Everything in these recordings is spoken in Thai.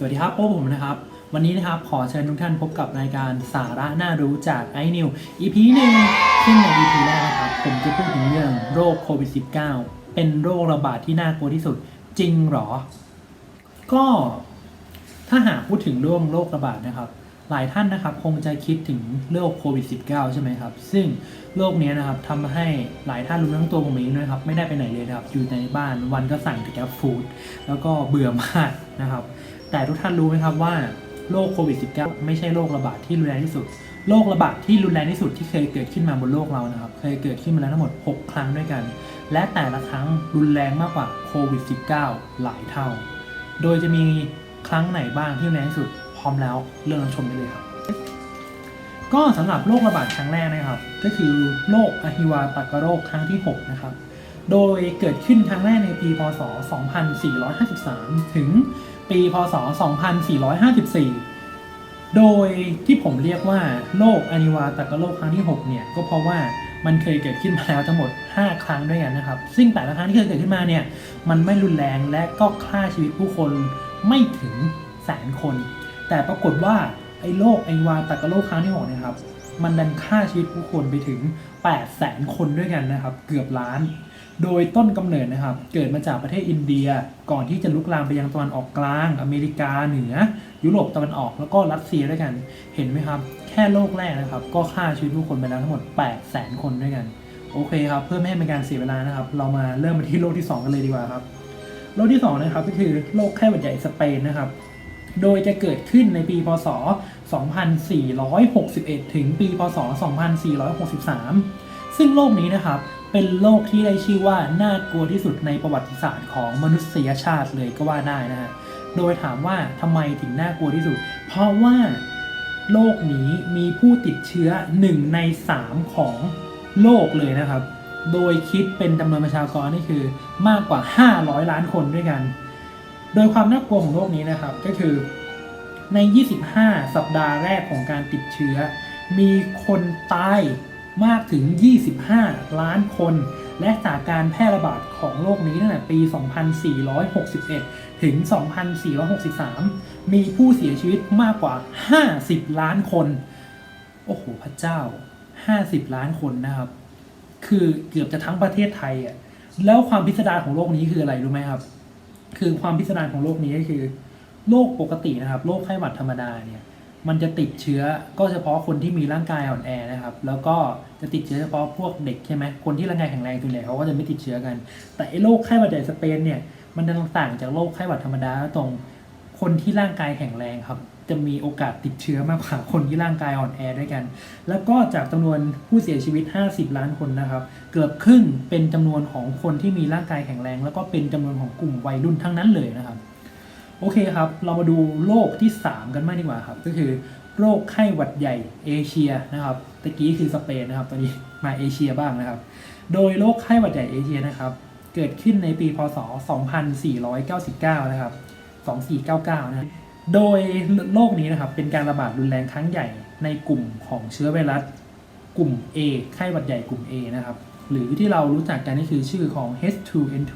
สวัสดีครับโป้ผมนะครับ วันนี้นะครับขอเชิญทุกท่านพบกับรายการสาระน่ารู้จาก i n e w EP หนึ่งซึ่งใน EP แรกนะครับ ผมจะพูดถึงเรื่องโรคโควิด -19 เป็นโรคระบาดที่น่ากลัวที่สุดจริงหรอ ก็ถ้าหากพูดถึงเรื่องโรคระบาดนะครับ หลายท่านนะครับคงจะคิดถึงโรคโควิด -19 ใช่ไหมครับ ซึ่งโรคนี้นะครับทำให้หลายท่านรวมทั้งตัวผมเองด้วยนะครับ ไม่ได้ไปไหนเลยนะครับ อยู่ในบ้านวันก็สั่งแต่แกร็บฟู้ดแล้วก็เบื่อมากนะครับ แต่ทุกท่านรู้ไหมครับว่าโรคโควิด -19 ไม่ใช่โรคระบาดที่รุนแรงที่สุดโรคระบาดที่รุนแรงที่สุดที่เคยเกิดขึ้นมาบนโลกเรานะครับ เคยเกิดขึ้นมาแล้วทั้งหมด 6 ครั้งด้วยกัน และแต่ละครั้งรุนแรงมากกว่าโควิด -19 หลายเท่า โดยจะมีครั้งไหนบ้างที่รุนแรงที่สุด พร้อมแล้วเริ่มรับชมได้เลยครับ ก็สำหรับโรคระบาดครั้งแรกนะครับ ก็คือโรคอหิวาตกโรคครั้งที่ 6 นะครับ โดยเกิดขึ้นครั้งแรกในปีพศ 2453 ถึงปีพศ 2454 โดยที่ผมเรียกว่าโรคอนิวาตกโรคครั้งที่ 6 เนี่ย ก็เพราะว่ามันเคยเกิดขึ้นมาแล้วทั้งหมด 5 ครั้งด้วยกันนะครับ ซึ่งแต่ละครั้งที่เคยเกิดขึ้นมาเนี่ย มันไม่รุนแรงและก็ฆ่าชีวิตผู้คนไม่ถึงแสนคน แต่ปรากฏว่าไอ้โรคไอวาตากโรคครั้งที่6เนะครับ มันดันฆ่าชีวิตผู้คนไปถึง8แสนคนด้วยกันนะครับ เกือบล้าน โดยต้นกำเนิดนะครับ เกิดมาจากประเทศอินเดีย ก่อนที่จะลุกลามไปยังตะวันออกกลาง อเมริกาเหนือ ยุโรปตะวันออกแล้วก็รัสเซียด้วยกัน เห็นไหมครับ แค่โรคแรกนะครับ ก็ฆ่าชีวิตผู้คนไปแล้วทั้งหมด8แสนคนด้วยกัน โอเคครับ เพื่อไม่ให้เป็นการเสียเวลานะครับ เรามาเริ่มมาที่โรคที่ 2 กันเลยดีกว่าครับ โรคที่2นะครับก็คือโรคไข้หวัดใหญ่สเปนนะครับ โดยจะเกิดขึ้นในปีพศ 2461 ถึงปีพศ 2463 ซึ่งโรคนี้นะครับเป็นโรคที่ได้ชื่อว่าน่ากลัวที่สุดในประวัติศาสตร์ของมนุษยชาติเลยก็ว่าได้นะฮะ โดยถามว่าทำไมถึงน่ากลัวที่สุด เพราะว่าโรคนี้มีผู้ติดเชื้อ 1 ใน 3 ของโลกเลยนะครับ โดยคิดเป็นจำนวนประชากรนี่คือมากกว่า 500 ล้านคนด้วยกัน โดยความน่ากลัวของโรคนี้นะครับก็คือใน 25 สัปดาห์แรกของการติดเชื้อ มีคนตายมากถึง 25 ล้านคน และจากการแพร่ระบาดของโรคนี้ตั้งแต่ปี 2461 ถึง 2463 มีผู้เสียชีวิตมากกว่า 50 ล้านคน โอ้โห พระเจ้า 50 ล้านคนนะครับ คือเกือบจะทั้งประเทศไทยอะ แล้วความพิสดารของโรคนี้คืออะไรรู้ไหมครับ คือความพิสดารของโรคนี้ก็คือโรคปกตินะครับโรคไข้หวัดธรรมดาเนี่ยมันจะติดเชื้อก็เฉพาะคนที่มีร่างกายอ่อนแอนะครับ แล้วก็จะติดเชื้อเฉพาะพวกเด็กใช่ไหมคนที่ร่างกายแข็งแรงส่วนใหญ่เขาก็จะไม่ติดเชื้อกัน แต่ไอ้โรคไข้หวัดใหญ่สเปนเนี่ยมันจะต่างจากโรคไข้หวัดธรรมดาตรงคนที่ร่างกายแข็งแรงครับ จะมีโอกาสติดเชื้อมากกว่าคนที่ร่างกายอ่อนแอด้วยกัน แล้วก็จากจำนวนผู้เสียชีวิต 50 ล้านคนนะครับ เกือบครึ่งเป็นจำนวนของคนที่มีร่างกายแข็งแรง แล้วก็เป็นจำนวนของกลุ่มวัยรุ่นทั้งนั้นเลยนะครับ โอเคครับ เรามาดูโรคที่ 3 กันมากดีกว่าครับ ก็คือโรคไข้หวัดใหญ่เอเชียนะครับตะกี้คือสเปนนะครับตอนนี้มาเอเชียบ้างนะครับ โดยโรคไข้หวัดใหญ่เอเชียนะครับ เกิดขึ้นในปีพศ 2499 นะครับ 2499 นะ โดยโรคนี้นะครับเป็นการระบาดรุนแรงครั้งใหญ่ในกลุ่มของเชื้อไวรัสกลุ่ม A ไข้หวัดใหญ่กลุ่ม A นะครับ หรือที่เรารู้จักกันนี่คือชื่อของ H2N2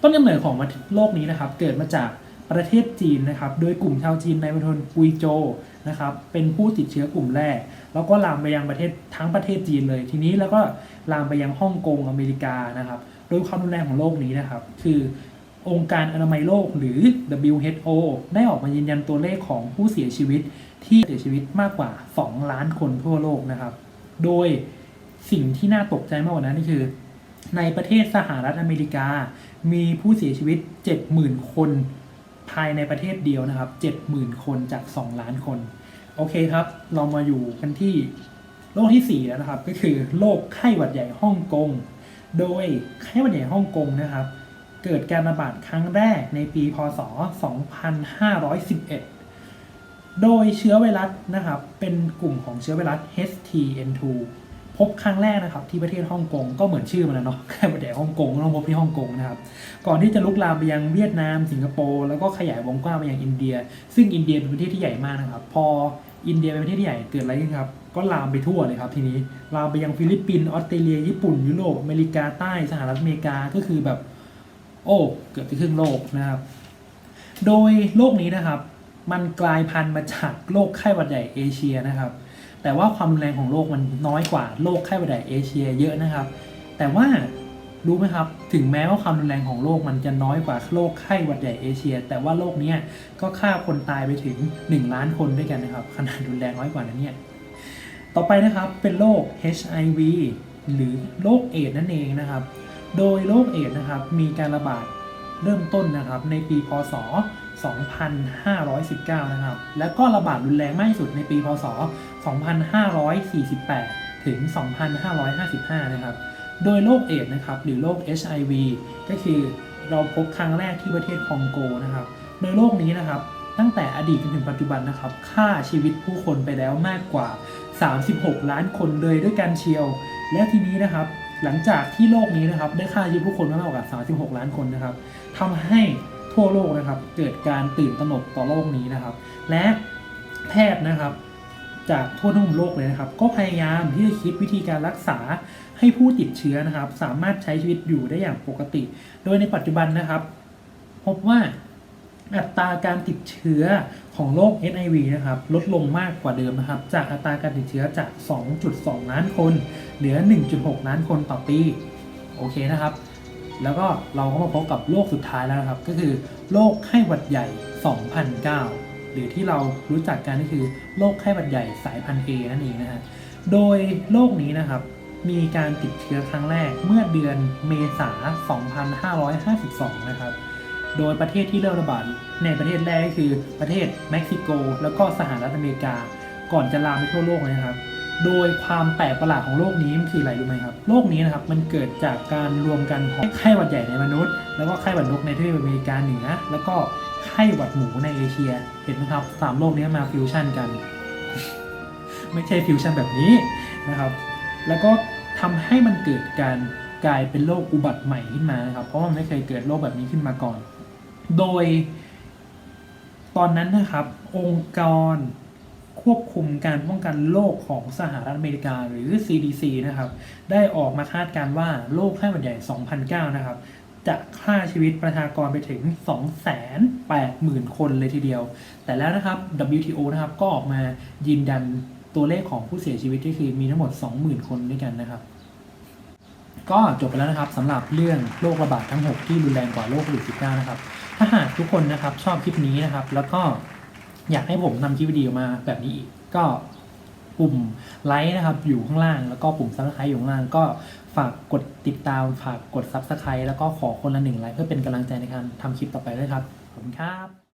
ต้นกำเนิดของโรคนี้นะครับ เกิดมาจากประเทศจีนนะครับ โดยกลุ่มชาวจีนในมณฑลกุยโจวนะครับ เป็นผู้ติดเชื้อกลุ่มแรก แล้วก็ลามไปยังประเทศทั้งประเทศจีนเลย ทีนี้แล้วก็ลามไปยังฮ่องกงอเมริกานะครับ โดยความรุนแรงของโรคนี้นะครับ คือ องค์การอนามัยโลกหรือ WHO ได้ออกมายืนยันตัวเลขของผู้เสียชีวิตที่เสียชีวิตมากกว่า 2 ล้านคนทั่วโลกนะครับ โดยสิ่งที่น่าตกใจมากกว่านั้นก็คือ ในประเทศสหรัฐอเมริกา มีผู้เสียชีวิต 70,000 คนภายในประเทศเดียวนะครับ 70,000 คนจาก 2 ล้านคน โอเคครับ เรามาอยู่กันที่โรคที่ 4 แล้วนะครับ ก็คือโรคไข้หวัดใหญ่ฮ่องกง โดยไข้หวัดใหญ่ฮ่องกงนะครับ เกิดการระบาดครั้งแรกในปี พศ 2511 โดยเชื้อไวรัสนะครับ เป็นกลุ่มของเชื้อไวรัส HTN2 พบครั้งแรกนะครับที่ประเทศฮ่องกงก็เหมือนชื่อมันนะเนาะไข้หวัดใหญ่ฮ่องกงก็ต้องพบที่ฮ่องกงนะครับ ก่อนที่จะลุกลามไปยังเวียดนาม สิงคโปร์แล้วก็ขยายวงกว้างไปยังอินเดีย ซึ่งอินเดียเป็นประเทศที่ใหญ่มากนะครับ พออินเดียเป็นประเทศที่ใหญ่เกิดอะไรขึ้นครับ ก็ลามไปทั่วเลยครับทีนี้ลามไปยังฟิลิปปินส์ออสเตรเลียญี่ปุ่นยุโรปอเมริกาใต้สหรัฐอเมริกาก็คือแบบ โอ้เกือบจะครึ่งโลกนะครับ โดยโรคนี้นะครับ มันกลายพันธุ์มาจากโรคไข้หวัดใหญ่เอเชียนะครับ แต่ว่าความรุนแรงของโรคมันน้อยกว่าโรคไข้หวัดใหญ่เอเชียเยอะนะครับ แต่ว่ารู้ไหมครับ ถึงแม้ว่าความรุนแรงของโรคมันจะน้อยกว่าโรคไข้หวัดใหญ่เอเชีย แต่ว่าโรคนี้ก็ฆ่าคนตายไปถึง 1 ล้านคนด้วยกันนะครับ ขนาดรุนแรงน้อยกว่านั้นเนี่ย ต่อไปนะครับเป็นโรค HIV หรือโรคเอดส์นั่นเองนะครับ โดยโรคเอดส์นะครับมีการระบาดเริ่มต้นนะครับในปีพศ 2519 นะครับ แล้วก็ระบาดรุนแรงมากที่สุดในปีพศ 2548 ถึง 2555 นะครับ โดยโรคเอดส์นะครับหรือโรค HIV ก็คือเราพบครั้งแรกที่ประเทศคองโกนะครับ โดยโรคนี้นะครับตั้งแต่อดีตจนถึงปัจจุบันนะครับฆ่าชีวิตผู้คนไปแล้วมากกว่า 36 ล้านคนเลยด้วยกันเชียว และทีนี้นะครับ หลังจากที่โลกนี้นะครับได้ฆ่าชีวิตผู้คนมามากกว่า36 ล้านคนนะครับทำให้ทั่วโลกนะครับ เกิดการตื่นตระหนกต่อโลกนี้นะครับ และแพทย์นะครับ จากทั่วทุกมุมโลกเลยนะครับ ก็พยายามที่จะคิดวิธีการรักษาให้ผู้ติดเชื้อนะครับ สามารถใช้ชีวิตอยู่ได้อย่างปกติ โดยในปัจจุบันนะครับ พบว่า อัตราการติดเชื้อของโรค HIV นะครับลดลงมากกว่าเดิมนะครับ จากอัตราการติดเชื้อจาก 2.2 ล้านคน เหลือ 1.6 ล้านคนต่อปีโอเคนะครับ แล้วก็เราก็มาพบกับโรคสุดท้ายแล้วนะครับ ก็คือโรคไข้หวัดใหญ่ 2009 หรือที่เรารู้จักกันก็คือโรคไข้หวัดใหญ่สายพันธุ์ A นั่นเองนะฮะโดยโรคนี้นะครับมีการติดเชื้อครั้งแรกเมื่อเดือนเมษา 2552 นะครับ โดยประเทศที่เริ่มระบาดในประเทศแรกก็คือประเทศเม็กซิโก แล้วก็สหรัฐอเมริกา ก่อนจะลามไปทั่วโลกนะครับ โดยความแปลกประหลาดของโรคนี้มันคืออะไรรู้ไหมครับ โรคนี้นะครับมันเกิดจากการรวมกันของไข้หวัดใหญ่ในมนุษย์ แล้วก็ไข้หวัดนกในทวีปอเมริกาเหนือแล้วก็ไข้หวัดหมูในเอเชีย เห็นไหมครับสามโรคนี้มาฟิวชั่นกัน ไม่ใช่ฟิวชั่นแบบนี้นะครับ แล้วก็ทำให้มันเกิดการกลายเป็นโรคอุบัติใหม่ขึ้นมานะครับ เพราะมันไม่เคยเกิดโรคแบบนี้ขึ้นมาก่อน โดย ตอนนั้นนะครับ องค์กรควบคุมการป้องกันโรคของสหรัฐอเมริกาหรือ CDC นะครับ ได้ออกมาคาดการว่าโรคไข้หวัดใหญ่ 2009 นะครับ จะฆ่าชีวิตประชากรไปถึง 280,000 คนเลยทีเดียว แต่แล้วนะครับ WTO นะครับก็ออกมายืนยันตัวเลขของผู้เสียชีวิตที่คือมีทั้งหมด 20,000 คนด้วยกันนะครับ ก็จบไปแล้วนะครับสำหรับเรื่องโรคระบาดทั้ง 6 ที่รุนแรงกว่าโรคโควิด -19 นะครับ ถ้าหากทุกคนนะครับชอบคลิปนี้นะครับ แล้วก็อยากให้ผมทำคลิปวิดีโอมาแบบนี้อีกก็ปุ่มไลค์นะครับอยู่ข้างล่าง แล้วก็ปุ่มซับสไครต์อยู่ข้างล่าง ก็ฝากกดติดตามฝากกดซับสไครต์แล้วก็ขอคนละหนึ่งไลค์เพื่อเป็นกำลังใจในการทำคลิปต่อไปด้วยครับขอบคุณครับ